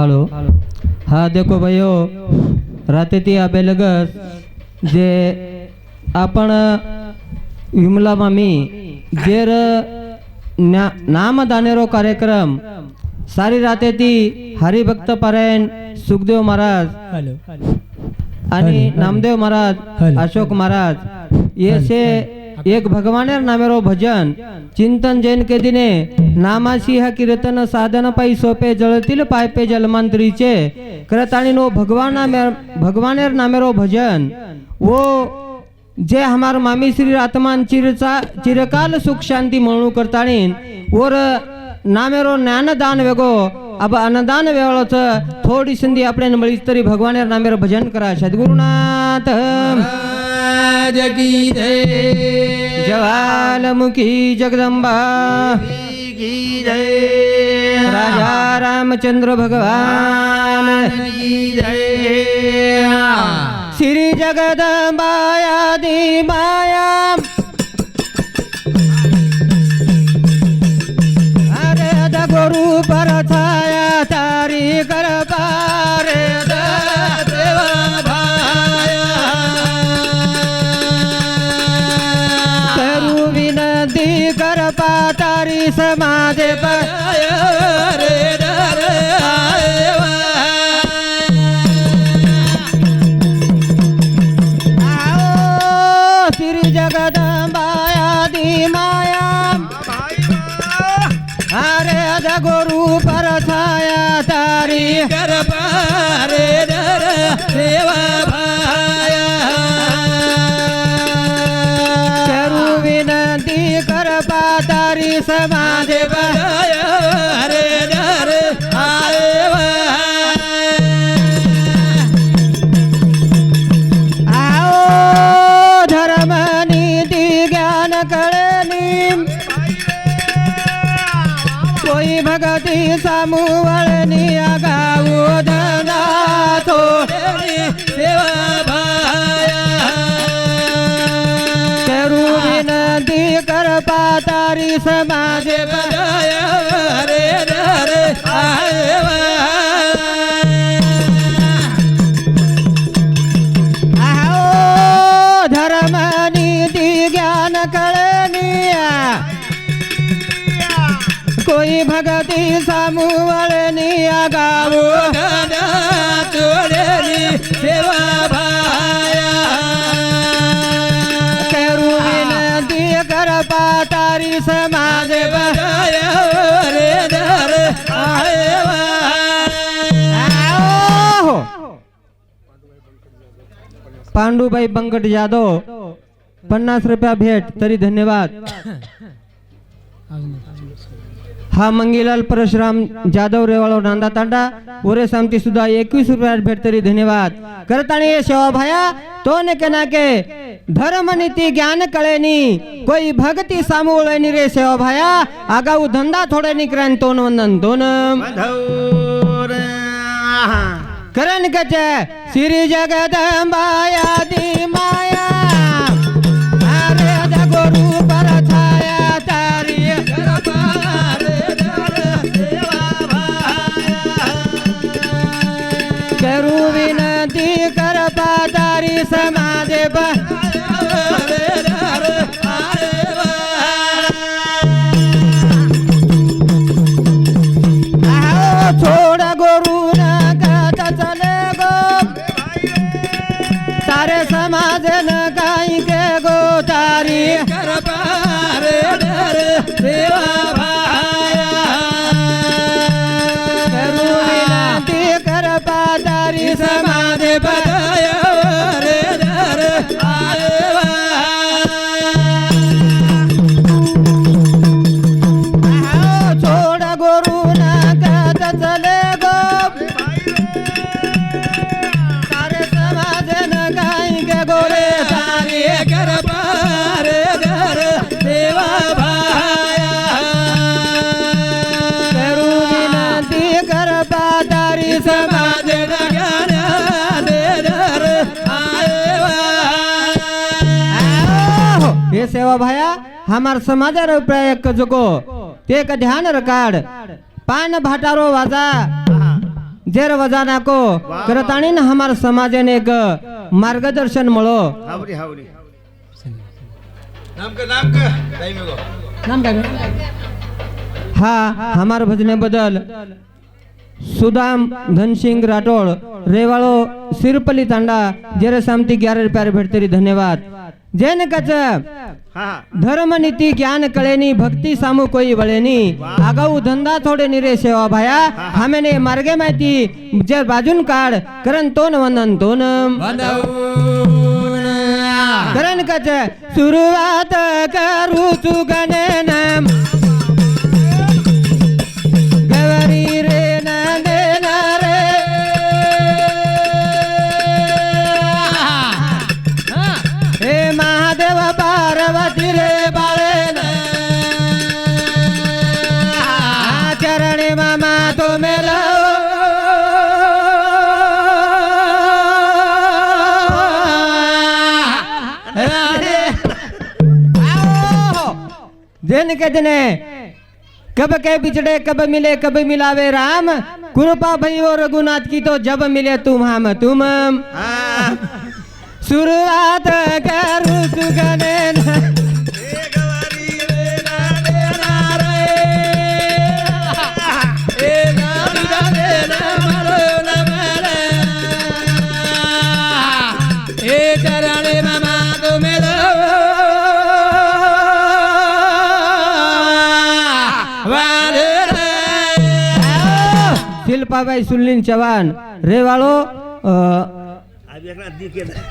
Hello हा देखो भाइयो रातेती आबे लगस जे आपण विमला मामी जेर न्या- नाम दानेरो कार्यक्रम सारी रातेती हरिभक्त पारायण सुखदेव महाराज आणि नामदेव महाराज. अशोक महाराज ये से एक भगवानेर नामेरो भजन। चिंतन जैन के दिने नामाशी हा कीर्तन साधन पायी सोपे जळतील पायपे जलमंत्रीचे जलमांतरीचे करत आणि नो भगवान भगवानेर नामेरो भजन। वो जे हमार मामी श्री आत्मान चिरचा चिरकाल सुख शांती म्हणू करताणी वर नामेरो ज्ञानदान वेगो। अब अन्नदान वेळच थोडी संधी आपण मिळीच तरी भगवानेर नामेर भजन करा। सद्गुरुनाथ। जगी जय ज्वालामुखी जगदंबा की जय राजा रामचंद्र भगवान। की जय श्री जगदंबायादी माया अरे गुरु पर छाया समाज पर आओ श्री जगदंबायादी माया अरे द समूवळनी गाऊ धना तो सेवा करू विनंती कर पातारी समाज रे दर आए कोई भगती सा गाऊ दादा सेवा भाया करू पातारी समाज रे दर बंकट जाधव पन्नास रुपया भेट, तरी धन्यवाद. हा मंगीलाल परशुराम जाधव रेवाळो नांदा तांडा ओरे सामती सुद्धा एकवीस रुपया भेट तरी धन्यवाद. करताणी सेवा भाया तो ने के नाके धर्म नीति ज्ञान कळेनी कोई भक्ती सामुळेनी रे सेवा भाया आगाऊ धंदा थोडे निकरान तोन वंदन दोन. करण कच श्री जगदंबायादी माया अरे समाज छोड सेवा भाया हमार समाजार प्रयोग जगो। ते का ध्यान रकाड पान भाटारो वाजा। जेर वजा नाको करत आणि ना हमार समाजाने एक मार्गदर्शन મળો हावरी हावरी नाम का नाम का काही नको नाम काय हा हमार भजने बदल। सुदाम धनसिंग राठोड रेवाळो सिरपली तांडा जेरे सामती ग्यारह रुपया भेटतरी धन्यवाद। जैन कच हा हा. धर्म नीती ज्ञान कळेनी भक्ती सामू कोई वळेनी आगाऊ धंदा थोडे निरे सेवा भाया। हामेने मार्गे माहिती जे बाजून काढ करण तोन वंदन तोन। करण कच सुरुवात करू मेलो दिन के दिने कब के बिछड़े कब मिले कब मिलावे राम। कृपा भई वो रघुनाथ की तो जब मिले तुम हम तुम। शुरुआत करू सुगने रमाबाई सुल्लीन चव्हाण। रेवाळो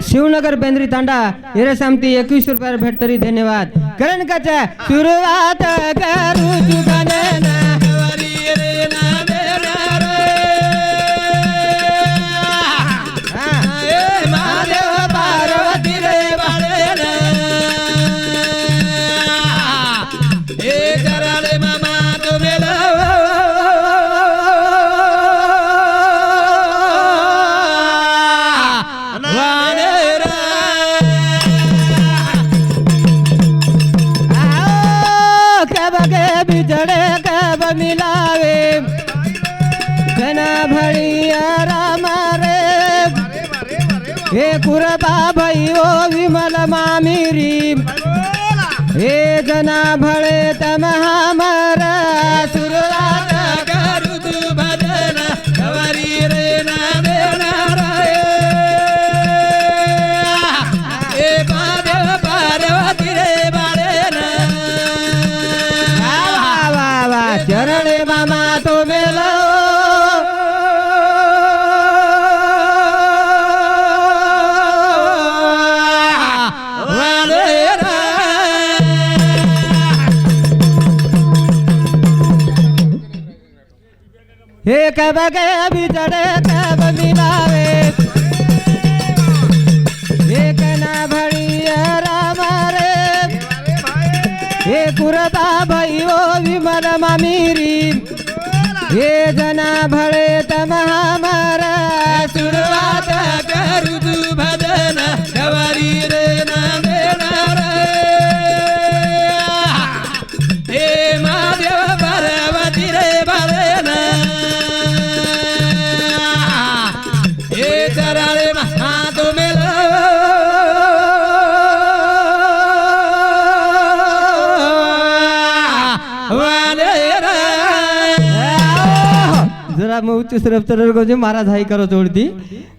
शिवनगर बेंद्री तांडा हिरे सामती एकवीस रुपयाला भेट तरी धन्यवाद. करण कचा सुरुवात करू विमल मामिरी हे जना भळे तम भळे आमची सरपसर गोजी महाराज हाई करो जोड़ दी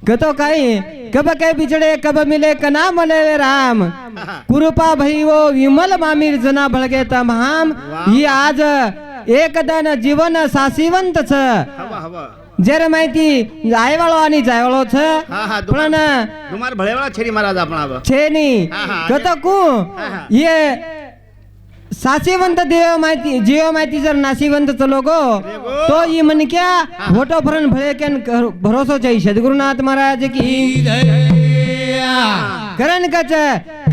गतो काई कब के बिछडे कब मिले कना मले राम. कृपा भई वो विमल मामीर जना बळगे तमाम. ही आज एक दन जीवन सासीवंत छ. जर माहिती आयवाळो आणि जायवाळो छ. पण तुम्हाला छेरी महाराज आपण छेनी. गतो कु? ये साचेवंत देव माहिती जीव माहिती जर नाशिवंत चलो गो तो ये मन क्या फोटो भरण भळे केन कर- भरोसो चाहिए सदगुरुनाथ महाराज की. करण कच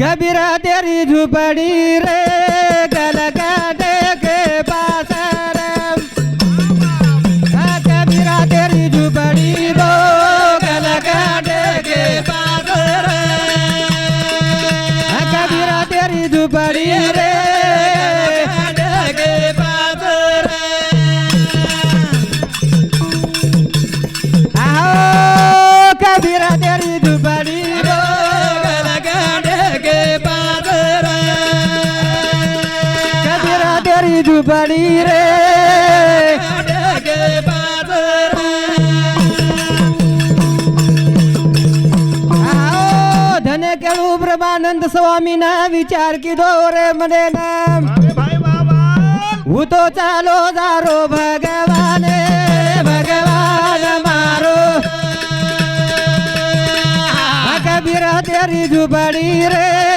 कबीर तेरी झुपड़ी रे गल नाही रे धन केळू प्रभानंद स्वामी ना विचार की दोरे मध्ये नाम उतो चालो जारो भगवाने भगवान मारो. कबीरा तेरी झुबडी रे.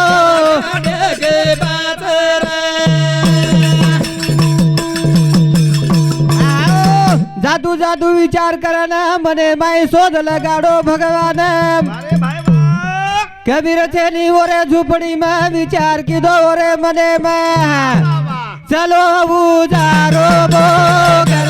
जादू जादू विचार करना मने माई शोध लगाडो भगवान. कबीर तेनी ओरे झुपड़ी में विचार की दो ओरे मने में. चलो बुजारो बो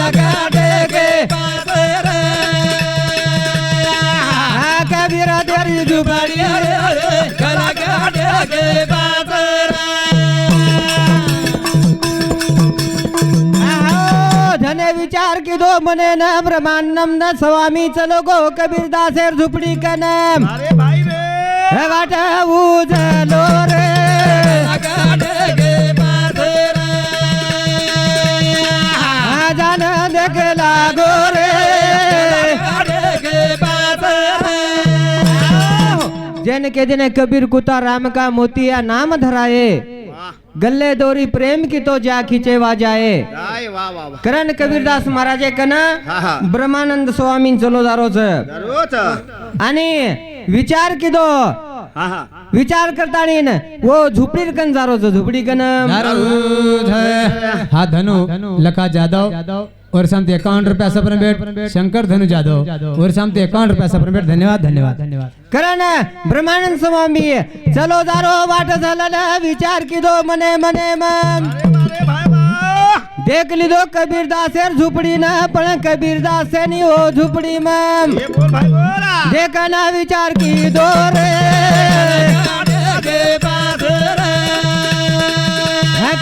विचार की दो मने न ब्रह्मांडम न स्वामी चलो गो कबीर दासेर झुपड़ी का नाम अरे भाई रे. हे वाटा उजलो रे. जान देख लागो रे. जन के दिन कबीर कुता राम का मोतिया नाम धराए. गल्ले दोरी प्रेम की तो जा खिचेवा जाए। वाह वाह वाह करण कबीरदास महाराजे कन हा हा। ब्रह्मानंद स्वामी चलो दारोच आणि विचार की दो। हा हा। विचार करता न वो झुपडी कन जारोच झुपडी कन। हा धनु लका जाधव। और शांति इक्यावन रुपया सपन बेट शंकर धनु जाधव। और शांति इक्यावन रुपया सपन बेट धन्यवाद धन्यवाद धन्यवाद। करण, ब्रह्मानंद स्वामी, चलो दारो वाट झाला विचार दो मने मने, मन। देख लीधो कबीरदासेर झुपडी ना, पण कबीरदास नि हो झुपडी मम बोल देखा ना, विचार की दो रे।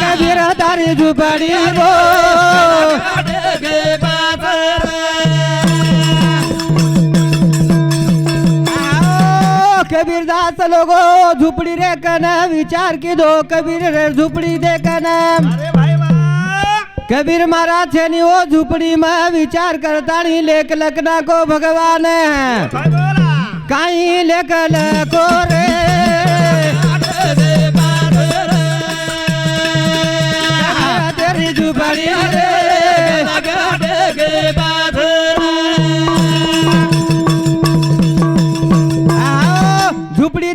कबीर तारी झुपडी गो लोगो झुपडी रे कना विचार की दो कबीर रे झुपडी दे कना. कबीर महाराज से नी वो झुपड़ी में विचार करता नहीं लेख लखना को भगवान. काई लेख लखो रे. झुपड़ी रे.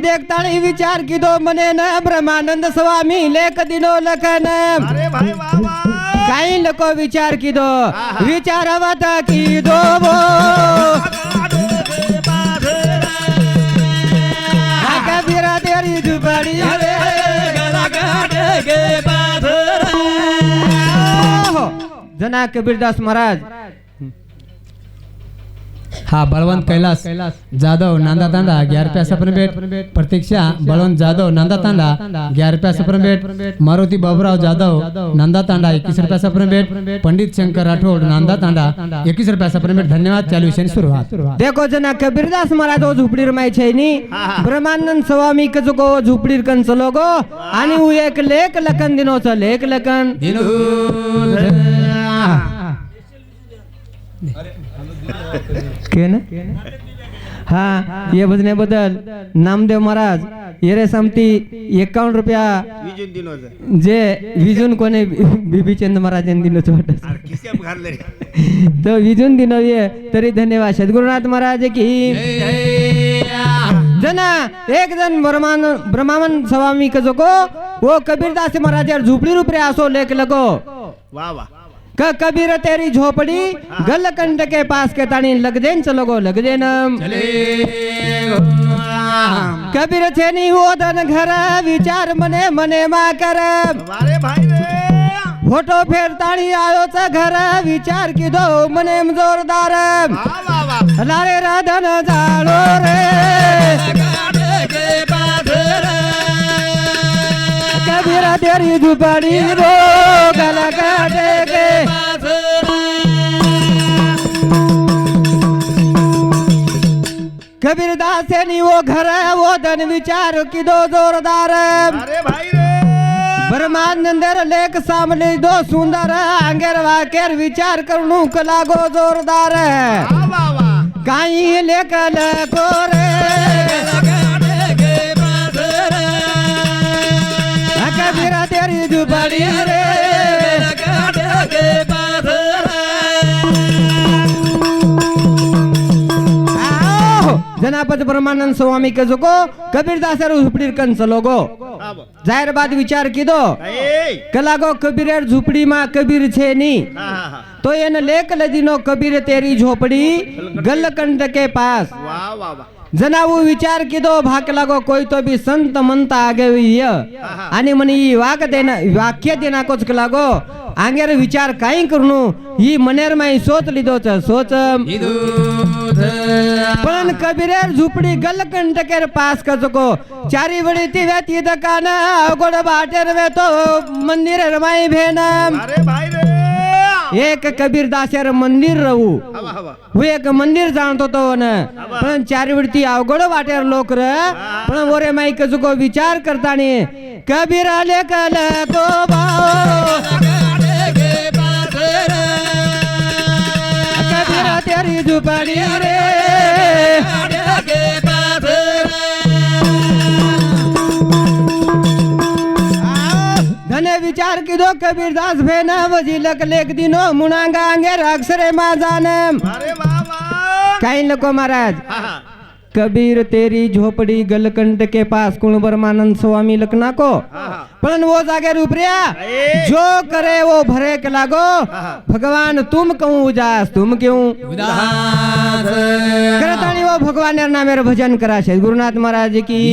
देखताळी विचार कीदो मने न ब्रह्मानंद स्वामी लेख दिनो लखन. काही लको विचार किदो. विचारवत किदो कबीरा तेरी दुपारी हो, हो. जना कबीरदास महाराज हा बळवंत कैलास. जाधव नांदा तांडा ग्यार रुपया सपन बेट. प्रतीक्षा बळवंत जाधव नांदा तांडा ग्यार रुपया सपन बेट. मारुती बाबूराव जाधव नांदा तांडा एकवीस रुपया सपन बेट. पंडित शंकर राठोड नांदा तांडा एकवीस रुपया सपन बेट. धन्यवाद चालू विषय सुरुवात. देखो जना कबीरदास महाराज वो झुपडीर माय छै नी. ब्रह्मानंद स्वामी के जो को झुपडीर कन चलो गो। आणि उ एक लेख लखन दिनो च लेख लखन। के ना हा ये भजने बदल नामदेव महाराज ये रे समती एकावन्न रुपया. विजून दिनो जे विजून कोणे बिबीचंद महाराज यांनी दिलं वाटत. तो विजून दिनो ये तरी धन्यवाद. सद्गुरुनाथ महाराज की जना एक जण ब्रह्मान ब्रह्मावन स्वामी का जोको वो कबीरदास महाराज यार झुपडी रूप रे असो लेख लगो. वाह वाह क कबीर तेरी झोपड़ी गलकंड के पास के तानी लगदेन चलोगो लगदेन कबीर छे नी ओदन घर विचार मने मने मा कर। अरे भाई रे। फोटो फेर तानी आयो च घर विचार की दो मने जोरदार। लारे राधन जाळो रे। कबीर तेरी झोपड़ी रो गलकंड कबीर कबीरदास सैनी वो घर है वो धन विचार की दो जोरदार है। ब्रह्मानंदर लेख सामने दो सुंदर आंगेर वाकेर विचार करणू कला गो जोरदार है। काई लेखल को रे। कबीरा तेरी दुबड़ी रे। બ્રહ્માનંદ સ્વામી કે જોકો કબીરદાસ ઝુંપડી કંસ લોગો. આવો. જાહેર બાદ વિચાર કીધો કલાગો કબીર ઝૂંપડીમાં કબીર છે ની. તો એને લેક લદીનો કબીર તેરી ઝોપડી ગલકંડ કે પાસ. વાહ વાહ વાહ. जना वो विचार की दो भाग लगो कोई तो भी संत मनता आगे आणि मने ये वाक देना वाक्य देना कुछ लगो। आंगेर विचार कहीं करनु ये मनेर में ही सोच ली दो सोच। पन कबीरे झुपड़ी गल कंट पास कर चुको चारी बड़ी ती व्यतीत करना गोड़ बाटेर व्यतो मंदिरे रमाई भेना अरे भाई रे। एक कबीर दास्यार मंदिर रहू। हु एक मंदिर जाणतो तो न। पण चारवडती अवघड वाट्यार लोक र। पण ओरे माईक चुको विचार करताना कबीर आले कल तो कबीर तेरी दुपारी रे। વિચાર કીધો કબીરદાસ ભેના વજી લક લેખ દીનો મુણાંગા અંગે અક્ષરે માં જાનમ કઈ લખો મહારાજ. કબીર તેરી ઝોપડી ગલકંઠ કે પાસ કુણ બ્રહ્માનંદ સ્વામી લખ નાખો. પણ વો જાગે રૂપરિયા. જો કરે વો ભરે કે લાગો ભગવાન તુમ કહું ઉજાસ તુમ કેવું? કરતાણી વો ભગવાન નામે ભજન કરાશે. ગુરુનાથ મહારાજ કી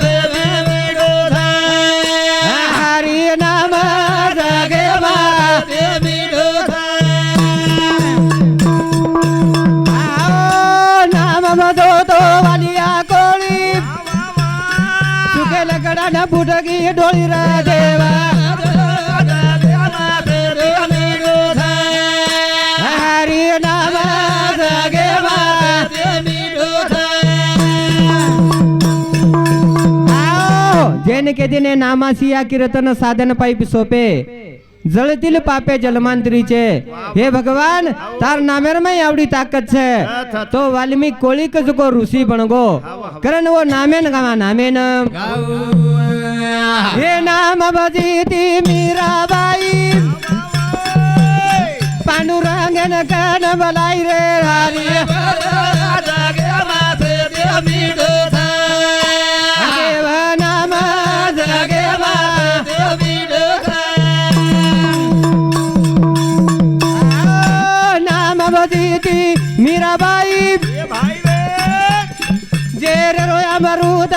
आओ तो वालिया कोळी. सुके लकडा न डोळी रा देवा. हरी नाम जगे जैन के दिने नामासिया कीर्तन साधन पाईप सोपे. જળતિલ પાપે જલમાંતરી છે. હે ભગવાન, તાર નામેરમાં આવડી તાકત છે. તો વાલ્મી કોળિક જકો ઋષિ ભણગો? કરન વો નામે ગાવા નામે ન હે નામ ભજીતી મીરાબાઈ. પાંડુરંગન કન બલાઈ રે હારી. ಮರುದ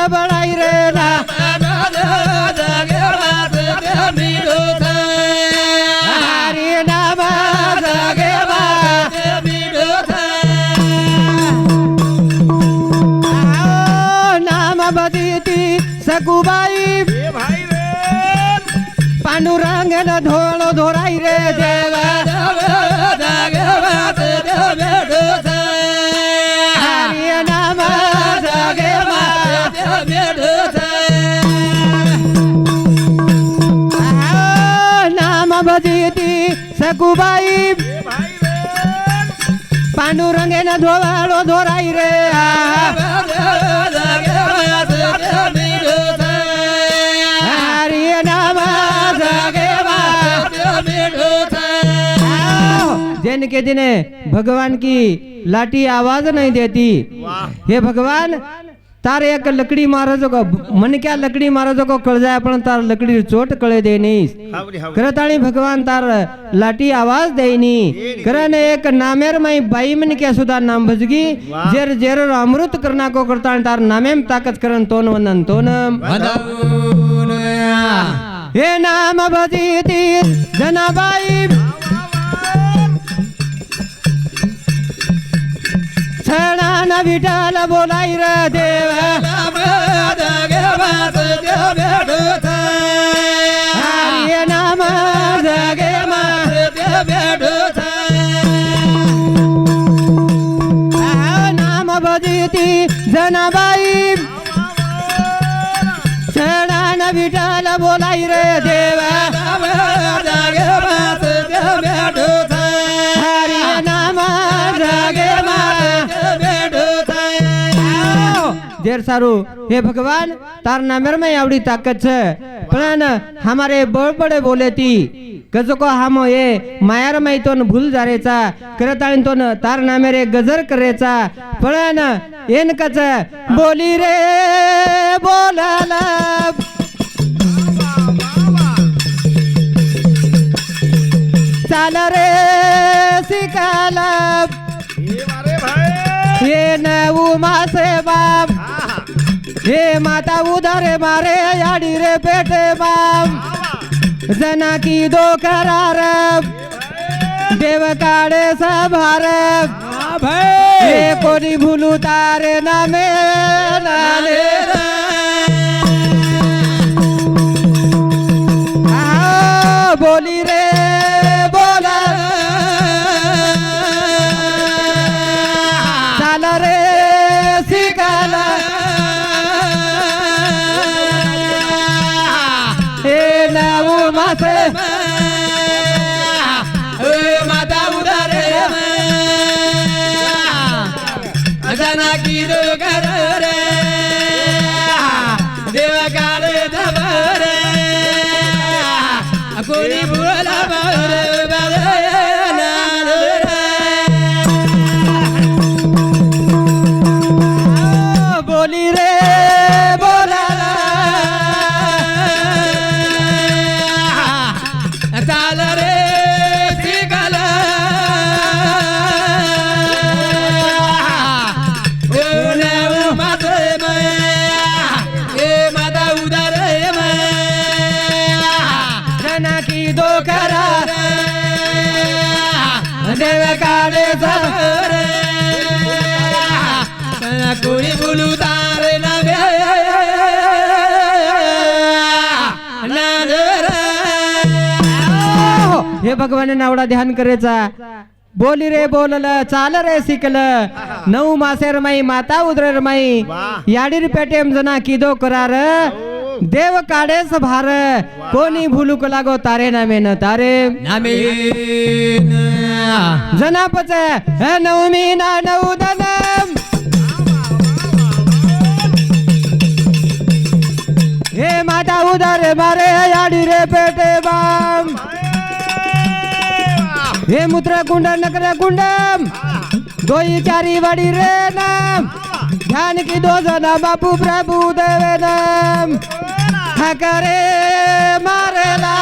भाई रे पांडुरंग न धोळो धोराई रे देवा भाई पांडू पांडुरंगे न धोवाळो धोराई रे. आ. हरि दिने भगवान की लाठी आवाज नहीं देती. हे भगवान तार एक लकड़ी महाराजो को मन क्या लकड़ी महाराजो को कळ जाय पण तार लकडी चोट कळे देनीस हावरी हावरी करत आणि भगवान तार लाठी आवाज देईनी करन एक नामेर माई बाई मन क्या सुधा नाम भजगी जेर जेर अमृत करना को करता आणि तार नामेम ताकत करन तोन वंदन तोन हे नाम विठाल बोलाई र देव. जनाबाई. छणान विठाल बोलाई रे देव. ढेर सारू। हे भगवान तार नामेर में आवड़ी ताकत छे। पण हमारे बड़ बड़े बोले ती को हम ये मायर में तो भूल जारेचा करताळी तो तार नामेरे गजर करेचा पण एन कच बोली रे बोला ला। चाल रे शिकाला ये न उमा से बाप। हे माता उधारे मारे याडी रे पेटे बाप जना की दो करार देव काढे सभार. हे कोणी भुलू तारे नामे नाले बोला नाऊ देव कोणी बोलू तारे हे भगवान नावडा ध्यान करायचा. बोली रे बोलल चाल रे शिकल. नऊ मासेर माई माता उदरेर माई. याडीर पेटेम जना किदो करार. देव काढेस भार. कोणी भुलुक लागो तारे नामे न तारे जनापच नऊ नवमी ना नऊ दनम हे माता उदार मारे याडी रे पेटे बाम. हे मूत्र कुंड नकर कुंडम दोई चारी वाडी रे नाम. ध्यान की दो जना बापू प्रभु देवे नाम. हकरे मारेला.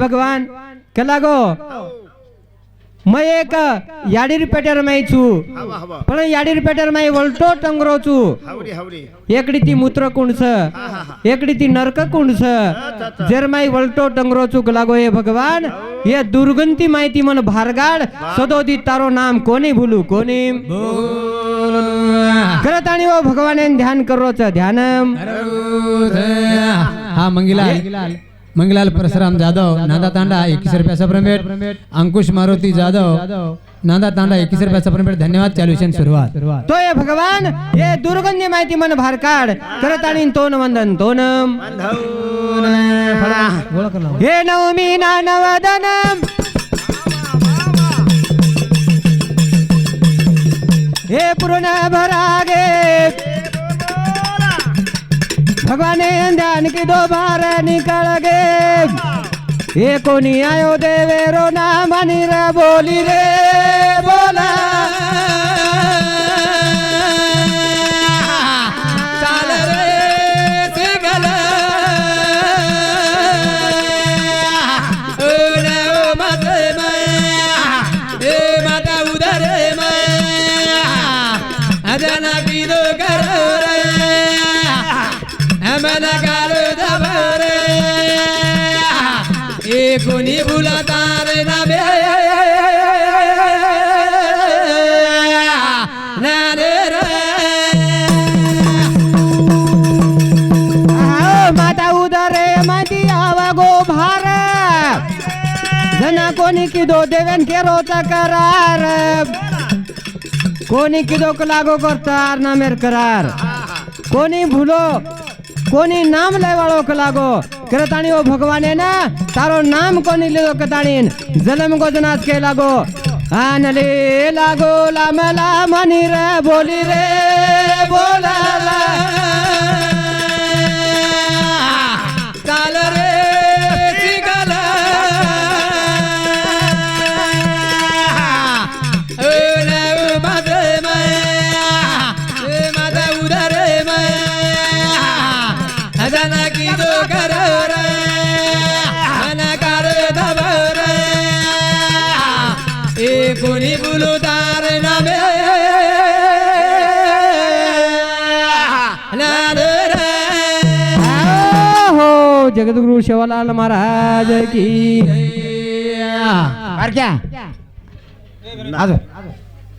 हे भगवान कला गो मैं एक याडीर पेटर माई छु। पण याडीर पेटर माई वलटो टंगरो छु। हावरी हावरी एकडी ती मूत्र कुंड छ एकडी ती नरक कुंड छ जर माई वलटो टंगरो छु लागो हे भगवान। ये दुर्गंती माहिती मन भारगाड। सदोदी तारो नाम कोणी भूलू कोणी बोल। करत मंगलाल ओ परशुराम जाधव नांदा तांडा एकवीस रुपयाचा प्रमेट अंकुश मारुती जाधव नांदा तांडा एकवीस रुपयाचा प्रमेट धन्यवाद चालू सुरुवात. तो ये भगवान हे दुर्गंधी माहिती मन भारकाड करत आणि तोन वंदन तोन हे नवमी ना नवदन हे पूर्ण भराग भगवाने ध्यान दो बार निकल गे ये कोनी आयो देवेरो नाम रे बोली रे बोला। भुलता रे ना बे माता आवा गो कोणी किदो देवेन केरो करार कोणी किदो लागो करतार ना मेर करार. कोणी भूलो कोणी नाम लेवाळो लागो. करताणी ओ भगवाने ना? तारो नाम कोणी लिदो कताणीन जलम गोजनात के लागो। आनले लागो लाम लाम नी रे बोली रे जगद्गुरु शिवलाल महाराज की